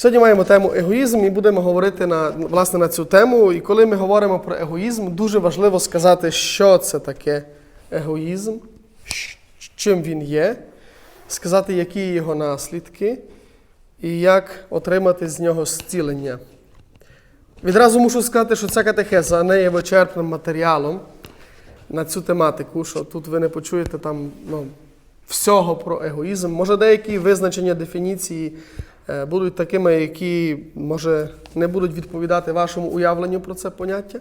Сьогодні маємо тему егоїзм і будемо говорити на, власне, на цю тему. І коли ми говоримо про егоїзм, дуже важливо сказати, що це таке егоїзм, чим він є, сказати, які його наслідки і як отримати з нього зцілення. Відразу мушу сказати, що ця катехеза не є вичерпним матеріалом на цю тематику, що тут ви не почуєте там ну, всього про егоїзм. Може, деякі визначення дефініції будуть такими, які, може, не будуть відповідати вашому уявленню про це поняття.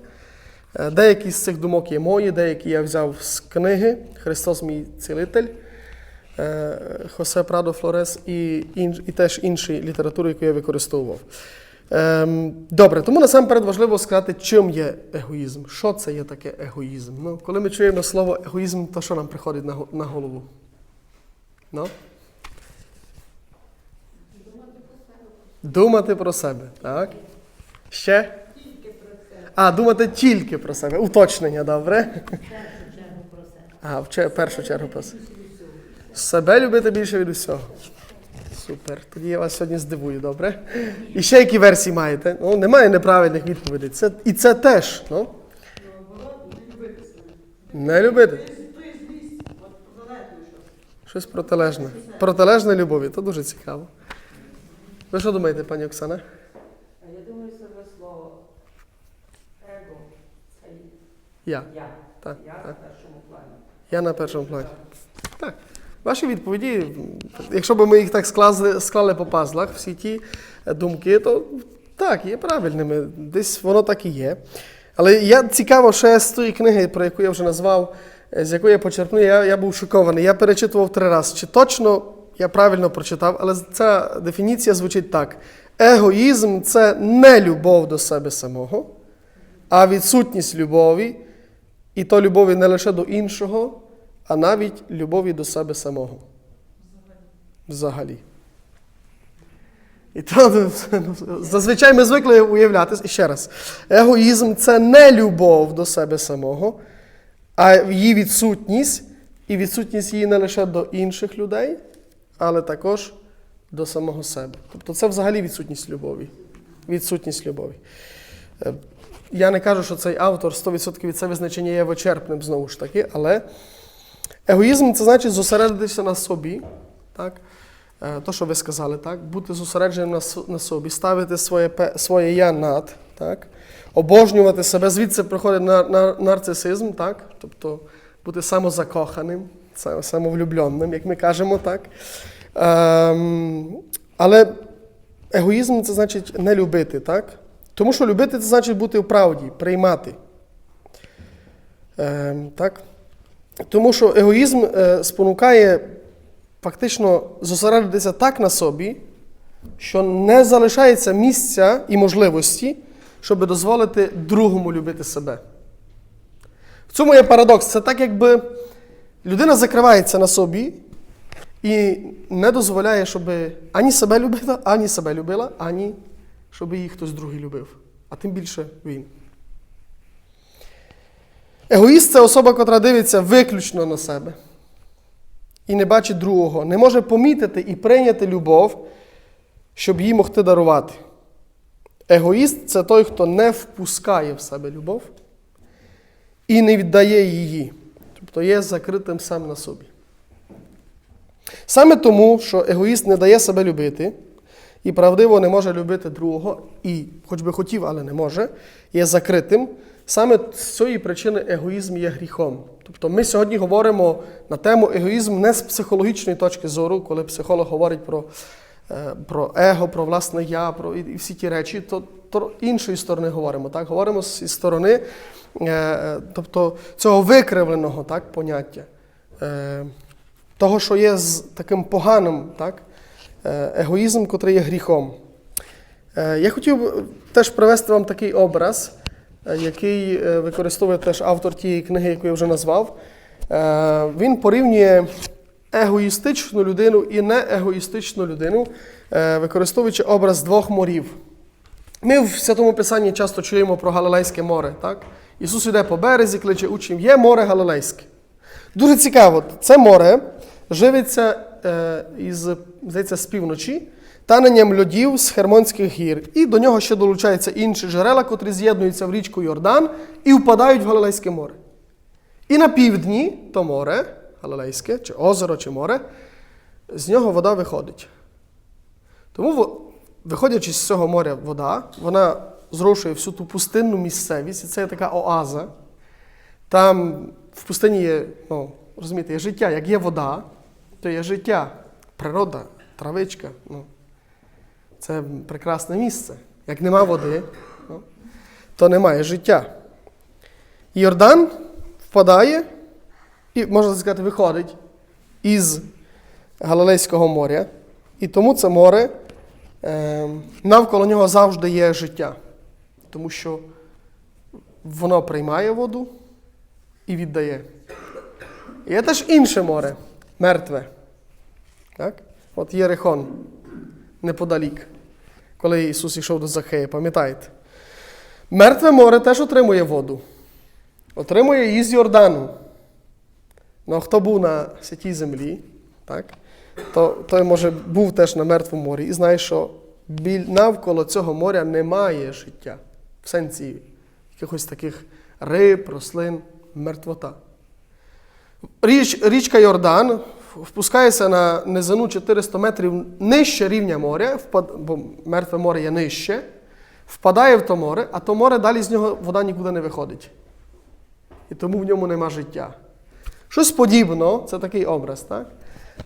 Е, Деякі з цих думок є мої, деякі я взяв з книги Христос мій цілитель е, Хосе Прадо Флорес і, ін- і теж інші літератури, яку я використовував. Ем, Добре, тому насамперед важливо сказати, чим є егоїзм. Що це є таке егоїзм? Ну, коли ми чуємо слово егоїзм, то що нам приходить на, голову? Ну? Думати про себе, так? Ще? Тільки про себе. А, думати тільки про себе. Уточнення, добре? В першу чергу про себе. А, в че- першу чергу про себе. Себе любити більше від усього. Супер. Тоді я вас сьогодні здивую, добре? І ще які версії маєте? Ну, немає неправильних відповідей. Це, і це теж. Ну? Не любити. Щось протилежне. Протилежне любові. То дуже цікаво. Ви що думаєте, пані Оксана? Я думаю, себе слово его це Я. я. Так, Я так. в першому плані. Я на першому плані. Так. Ваші відповіді, якщо б ми їх так склали, склали по пазлах, всі ті е, думки, то так, є правильними. Десь воно так і є. Але я цікаво, ще з тої книги, про яку я вже назвав, е, з якої я почерпнув, я, я був шокований. Я перечитував три рази. Чи точно я правильно прочитав, але ця дефініція звучить так: егоїзм це не любов до себе самого, а відсутність любові, і то любові не лише до іншого, а навіть любові до себе самого. Взагалі. І то ну, зазвичай ми звикли уявляти, і ще раз, егоїзм це не любов до себе самого, а її відсутність, і відсутність її не лише до інших людей, але також до самого себе. Тобто це взагалі відсутність любові. Відсутність любові. Е, Я не кажу, що цей автор 100% від це визначення є вичерпним знову ж таки, але егоїзм це значить зосередитися на собі, так? Е, То, що ви сказали, так? бути зосередженим на, на собі, ставити своє, своє я над, так? обожнювати себе. Звідси приходить на, на, нарцисизм, так? тобто бути самозакоханим, са- самовлюбленим, як ми кажемо, так? Ем, але егоїзм це значить не любити, так? Тому що любити це значить бути в правді, приймати. Ем, так? Тому що егоїзм е, спонукає фактично зосередитися так на собі, що не залишається місця і можливості, щоб дозволити другому любити себе. В цьому є парадокс. Це так, якби людина закривається на собі і не дозволяє, щоб ані себе любила, ані себе любила, ані щоб її хтось другий любив, а тим більше він. Егоїст це особа, котра дивиться виключно на себе і не бачить другого, не може помітити і прийняти любов, щоб їй могти дарувати. Егоїст це той, хто не впускає в себе любов і не віддає її, тобто є закритим сам на собі. Саме тому, що егоїст не дає себе любити і правдиво не може любити другого, і, хоч би хотів, але не може, є закритим. Саме з цієї причини егоїзм є гріхом. Тобто ми сьогодні говоримо на тему егоїзм не з психологічної точки зору, коли психолог говорить про, про его, про власне я, про і, всі ті речі, то, то іншої сторони говоримо. Так? Говоримо зі сторони е, е, тобто, цього викривленого так, поняття. Е, того, що є з таким поганим, так? е, егоїзм, котрий є гріхом. Е, Я хотів теж привести вам такий образ, е, який е, використовує теж автор тієї книги, яку я вже назвав. Е, Він порівнює егоїстичну людину і неегоїстичну людину, е, використовуючи образ двох морів. Ми в Святому Писанні часто чуємо про Галилейське море. Так? Ісус йде по березі, кличе учнів, є море Галилейське. Дуже цікаво, це море живиться е, із, здається, з півночі таненням льодів з Хермонських гір. І до нього ще долучаються інші джерела, котрі з'єднуються в річку Йордан і впадають в Галилейське море. І на півдні то море, Галилейське, чи озеро, чи море, з нього вода виходить. Тому, виходячи з цього моря вода, вона зрушує всю ту пустинну місцевість, і це є така оаза. Там в пустині є, ну, розумієте, є життя. Як є вода, то є життя, природа, травичка. Ну, це прекрасне місце. Як нема води, ну, то немає життя. Йордан впадає і, можна сказати, виходить із Галилейського моря. І тому це море е, навколо нього завжди є життя. Тому що воно приймає воду і віддає. Є теж інше море, мертве. Так? От Єрихон, неподалік, коли Ісус йшов до Захея, пам'ятаєте? Мертве море теж отримує воду. Отримує її з Йордану. Ну, а хто був на святій землі, так? то той, може, був теж на мертвому морі і знає, що біль, навколо цього моря немає життя. В сенсі якихось таких риб, рослин, мертвота. Річ, річка Йордан впускається на низину 400 метрів нижче рівня моря, впад, бо мертве море є нижче, впадає в то море, а то море далі з нього вода нікуди не виходить. І тому в ньому нема життя. Щось подібно, це такий образ, так?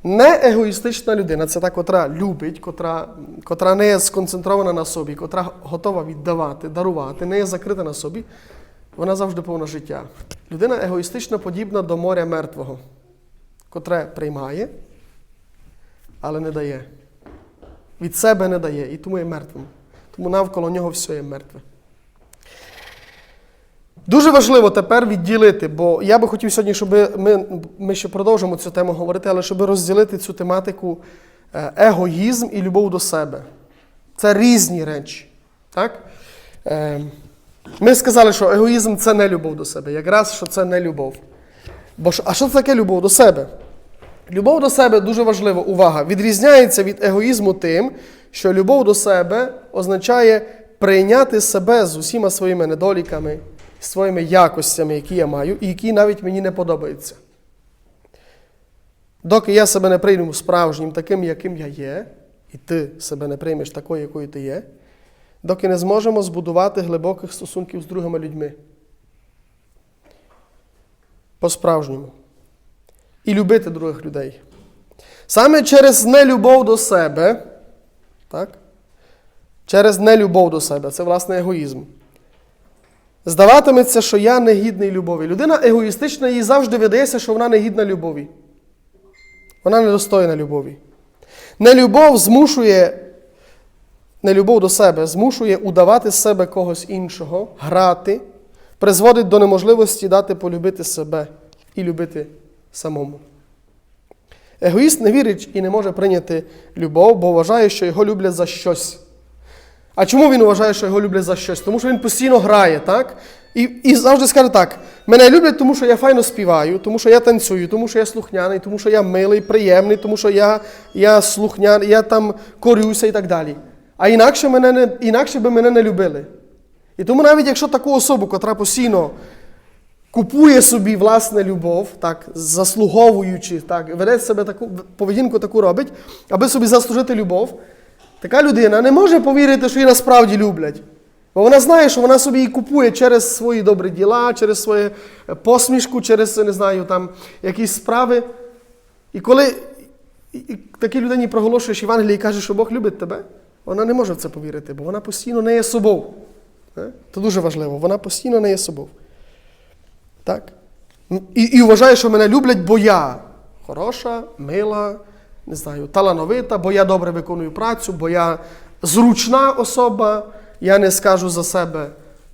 Не егоїстична людина, це та, котра любить, котра, котра не є сконцентрована на собі, котра готова віддавати, дарувати, не є закрита на собі, вона завжди повна життя. Людина егоїстично подібна до моря мертвого, котре приймає, але не дає. Від себе не дає, і тому є мертвим. Тому навколо нього все є мертве. Дуже важливо тепер відділити, бо я би хотів сьогодні, щоб ми, ми ще продовжимо цю тему говорити, але щоб розділити цю тематику е, егоїзм і любов до себе. Це різні речі. Так? Е, Ми сказали, що егоїзм це не любов до себе. Якраз що це не любов. Бо а що це таке любов до себе? Любов до себе дуже важливо, увага, відрізняється від егоїзму тим, що любов до себе означає прийняти себе з усіма своїми недоліками, своїми якостями, які я маю, і які навіть мені не подобаються. Доки я себе не прийму справжнім, таким, яким я є, і ти себе не приймеш такою, якою ти є, доки не зможемо збудувати глибоких стосунків з другими людьми. По-справжньому. І любити других людей. Саме через нелюбов до себе, так? через нелюбов до себе, це власне егоїзм. Здаватиметься, що я не гідний любові. Людина егоїстична, їй завжди видається, що вона не гідна любові. Вона недостойна любові. Нелюбов змушує, нелюбов до себе змушує удавати з себе когось іншого, грати, призводить до неможливості дати полюбити себе і любити самому. Егоїст не вірить і не може прийняти любов, бо вважає, що його люблять за щось. А чому він вважає, що його люблять за щось? Тому що він постійно грає, так? І і завжди скаже так: мене люблять, тому що я файно співаю, тому що я танцюю, тому що я слухняний, тому що я милий, приємний, тому що я я слухняний, я там корюся і так далі. А інакше, мене не, інакше би мене не любили. І тому навіть якщо таку особу, котра постійно купує собі власне любов, так, заслуговуючи, так, веде себе таку поведінку таку робить, аби собі заслужити любов, така людина не може повірити, що її насправді люблять. Бо вона знає, що вона собі її купує через свої добрі діла, через свою посмішку, через, не знаю, там, якісь справи. І коли такій людині проголошуєш Євангеліє і кажеш, що Бог любить тебе, вона не може в це повірити, бо вона постійно не є собою. Е? Це дуже важливо. Вона постійно не є собою. Так? І, і вважає, що мене люблять, бо я хороша, мила, не знаю, талановита, бо я добре виконую працю, бо я зручна особа, я не скажу за себе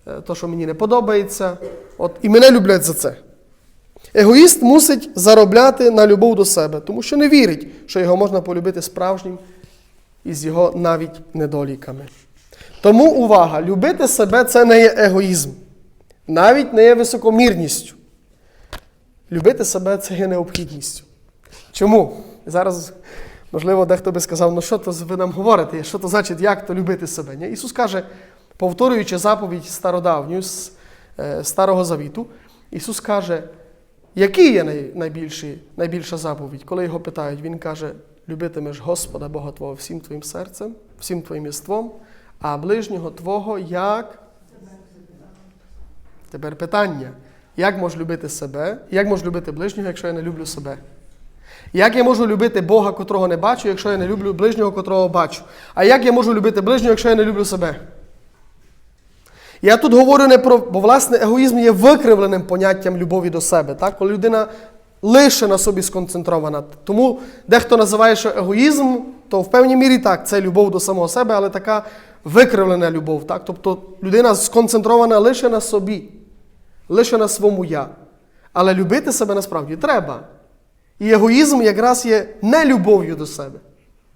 е, то, що мені не подобається. От, і мене люблять за це. Егоїст мусить заробляти на любов до себе, тому що не вірить, що його можна полюбити справжнім і з його навіть недоліками. Тому увага, любити себе це не є егоїзм, навіть не є високомірністю. Любити себе це є необхідністю. Чому? Зараз Можливо, дехто би сказав, ну що то ви нам говорите, що то значить, як то любити себе. Ні? Ісус каже, повторюючи заповідь стародавню з е, Старого Завіту, Ісус каже, який є найбільший, найбільша заповідь? Коли його питають, Він каже, любитимеш Господа Бога Твого всім твоїм серцем, всім твоїм єством, а ближнього Твого як? Тепер питання. Як можу любити себе? Як можу любити ближнього, якщо я не люблю себе? Як я можу любити Бога, котрого не бачу, якщо я не люблю ближнього, котрого бачу? А як я можу любити ближнього, якщо я не люблю себе? Я тут говорю не про, бо власне егоїзм є викривленим поняттям любові до себе, так? коли людина лише на собі сконцентрована. Тому дехто називає, що егоїзм, то в певній мірі так, це любов до самого себе, але така викривлена любов. Так? Тобто людина сконцентрована лише на собі, лише на своєму я. Але любити себе насправді треба. І егоїзм якраз є не любов'ю до себе.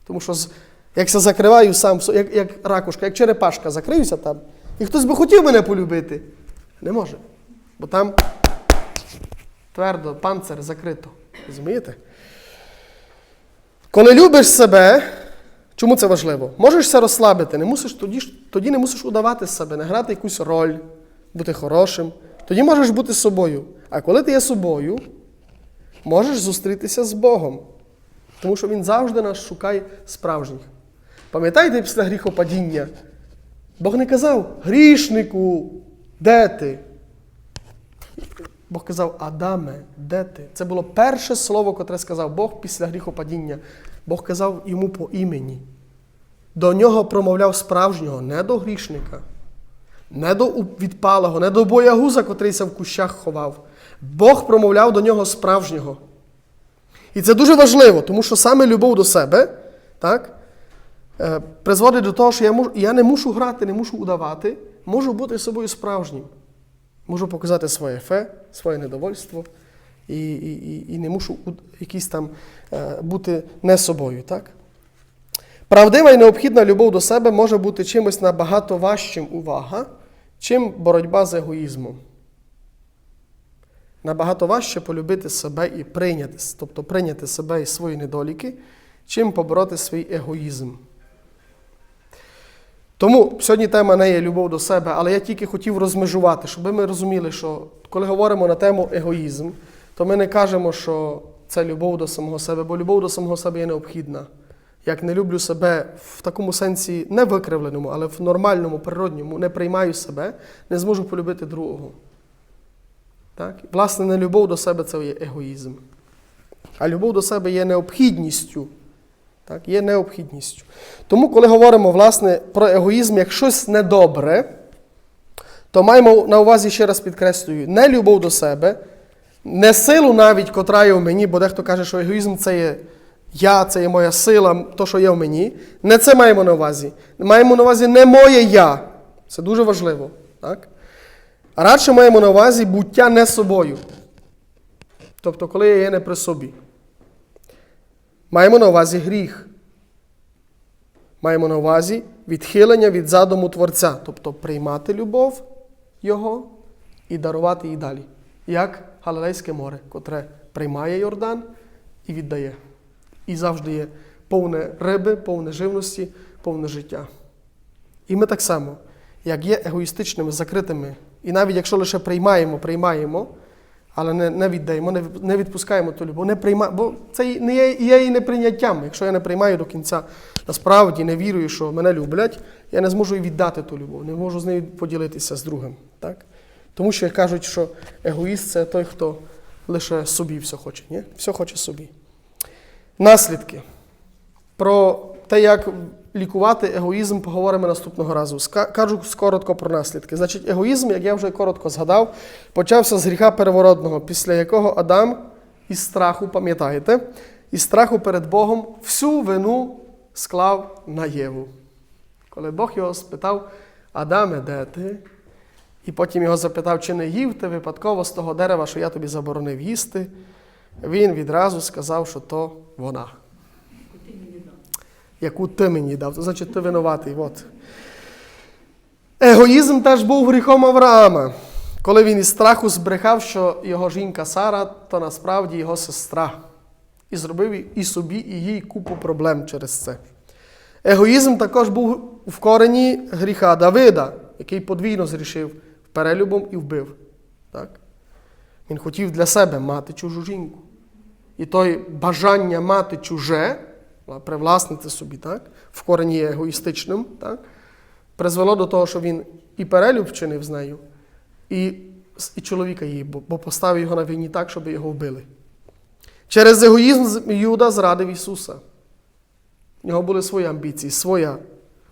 Тому що з- як я закриваю сам, як, як ракушка, як черепашка, закриюся там, і хтось би хотів мене полюбити, не може. Бо там твердо, панцир закрито. Розумієте? Коли любиш себе, чому це важливо? Можеш це розслабити, не мусиш, тоді, тоді не мусиш удавати себе, не грати якусь роль, бути хорошим. Тоді можеш бути собою. А коли ти є собою, можеш зустрітися з Богом. Тому що Він завжди нас шукає справжніх. Пам'ятаєте після гріхопадіння? Бог не казав грішнику, де ти? Бог казав, Адаме, де ти? Це було перше слово, котре сказав Бог після гріхопадіння. Бог казав йому по імені. До нього промовляв справжнього, не до грішника, не до відпалого, не до боягуза, котрийся в кущах ховав. Бог промовляв до нього справжнього. І це дуже важливо, тому що саме любов до себе так, е, призводить до того, що я, можу, я не мушу грати, не мушу удавати, можу бути собою справжнім. Можу показати своє фе, своє недовольство і, і, і, не мушу якийсь там е, бути не собою. Так? Правдива і необхідна любов до себе може бути чимось набагато важчим увага, чим боротьба з егоїзмом. Набагато важче полюбити себе і прийняти, тобто прийняти себе і свої недоліки, чим побороти свій егоїзм. Тому сьогодні тема не є любов до себе, але я тільки хотів розмежувати, щоб ми розуміли, що коли говоримо на тему егоїзм, то ми не кажемо, що це любов до самого себе, бо любов до самого себе є необхідна. Як не люблю себе в такому сенсі не викривленому, але в нормальному, природньому, не приймаю себе, не зможу полюбити другого. Так? Власне, не любов до себе це є егоїзм. А любов до себе є необхідністю. Так? Є необхідністю. Тому, коли говоримо власне, про егоїзм як щось недобре, то маємо на увазі, ще раз підкреслюю, не любов до себе, не силу навіть, котра є в мені, бо дехто каже, що егоїзм це є я, це є моя сила, то, що є в мені. Не це маємо на увазі. Маємо на увазі не моє я. Це дуже важливо. Так? Радше маємо на увазі буття не собою. Тобто, коли я є не при собі. Маємо на увазі гріх. Маємо на увазі відхилення від задуму Творця, тобто приймати любов Його і дарувати її далі. Як Галилейське море, котре приймає Йордан і віддає. І завжди є повне риби, повне живності, повне життя. І ми так само, як є егоїстичними, закритими, і навіть якщо лише приймаємо, приймаємо, але не, не віддаємо, не, не відпускаємо ту любов, не прийма... бо це не є, є і неприйняттям. Якщо я не приймаю до кінця, насправді не вірую, що мене люблять, я не зможу і віддати ту любов, не можу з нею поділитися з другим. Так? Тому що кажуть, що егоїст це той, хто лише собі все хоче. Ні? Все хоче собі. Наслідки. Про те, як лікувати егоїзм, поговоримо наступного разу. Кажу коротко про наслідки. Значить, егоїзм, як я вже коротко згадав, почався з гріха переворотного, після якого Адам із страху, пам'ятаєте, із страху перед Богом всю вину склав на Єву. Коли Бог його спитав, Адаме, де ти? І потім його запитав, чи не їв ти випадково з того дерева, що я тобі заборонив їсти, він відразу сказав, що то вона яку ти мені дав. То значить, ти винуватий. От. Егоїзм теж був гріхом Авраама, коли він із страху збрехав, що його жінка Сара, то насправді його сестра. І зробив і- собі, і їй купу проблем через це. Егоїзм також був в корені гріха Давида, який подвійно зрішив перелюбом і вбив. Так? Він хотів для себе мати чужу жінку. І той бажання мати чуже, привласнити собі, так? в корені є егоїстичним, так? призвело до того, що він і перелюб вчинив з нею, і, і чоловіка її, бо, бо поставив його на війні так, щоб його вбили. Через егоїзм Юда зрадив Ісуса. У нього були свої амбіції, своє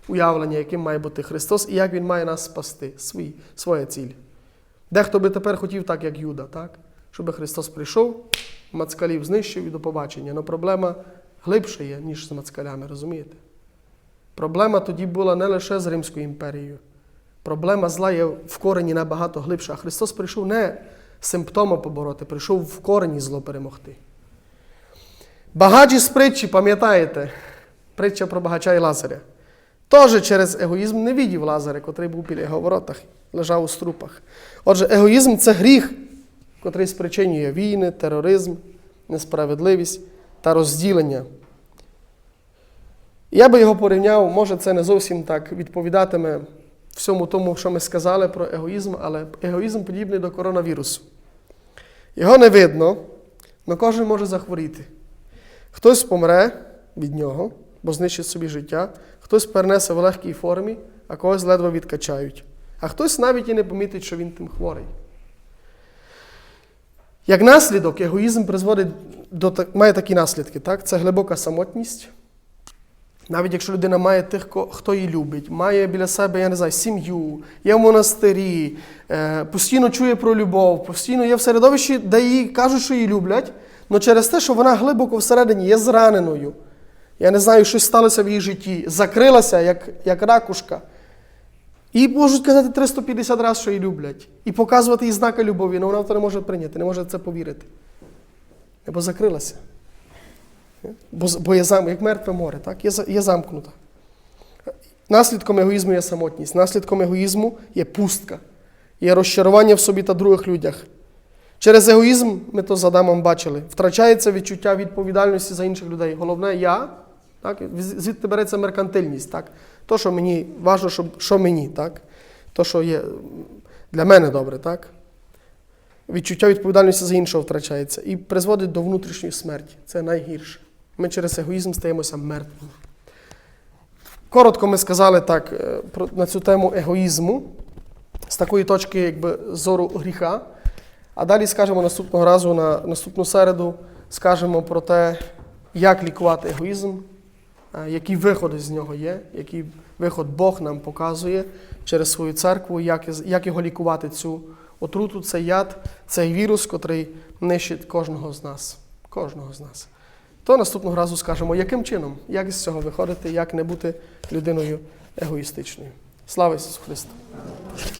уявлення, яким має бути Христос і як Він має нас спасти, свій, своя ціль. Дехто би тепер хотів так, як Юда, так? щоб Христос прийшов, мацкалів знищив і до побачення. Але проблема глибша є, ніж з мацкалями, розумієте? Проблема тоді була не лише з Римською імперією. Проблема зла є в корені набагато глибша. А Христос прийшов не симптоми побороти, прийшов в корені зло перемогти. Багач із притчі, пам'ятаєте, притча про багача і Лазаря. Теж через егоїзм не відів Лазаря, котрий був біля його воротах, лежав у струпах. Отже, егоїзм це гріх, котрий спричинює війни, тероризм, несправедливість та розділення. Я би його порівняв, може, це не зовсім так відповідатиме всьому тому, що ми сказали про егоїзм, але егоїзм подібний до коронавірусу. Його не видно, але кожен може захворіти. Хтось помре від нього, бо знищить собі життя, хтось перенесе в легкій формі, а когось ледве відкачають. А хтось навіть і не помітить, що він тим хворий. Як наслідок, егоїзм призводить до має такі наслідки. Так? Це глибока самотність. Навіть якщо людина має тих, хто її любить, має біля себе, я не знаю, сім'ю, є в монастирі, е, постійно чує про любов, постійно є в середовищі, де їй кажуть, що її люблять, але через те, що вона глибоко всередині є зраненою. Я не знаю, щось сталося в її житті, закрилася, як, як ракушка. І можуть казати 350 разів, що її люблять. І показувати їй знаки любові, але вона це не може прийняти, не може це повірити. Бо закрилася. Бо, бо є зам, як мертве море, так? Є, є замкнута. Наслідком егоїзму є самотність, наслідком егоїзму є пустка, є розчарування в собі та других людях. Через егоїзм, ми то з Адамом бачили, втрачається відчуття відповідальності за інших людей. Головне я, так? звідти береться меркантильність. Так? То, що мені важливо, що, що мені, так? то, що є для мене добре. Так? Відчуття відповідальності за іншого втрачається і призводить до внутрішньої смерті. Це найгірше. Ми через егоїзм стаємося мертвими. Коротко ми сказали так е, на цю тему егоїзму з такої точки якби, зору гріха. А далі скажемо наступного разу на наступну середу, скажемо про те, як лікувати егоїзм, е, які виходи з нього є, який виход Бог нам показує через свою церкву, як його лікувати цю отруту, цей яд, цей вірус, котрий нищить кожного з нас. Кожного з нас. То наступного разу скажемо, яким чином, як із цього виходити, як не бути людиною егоїстичною. Слава Ісусу Христу!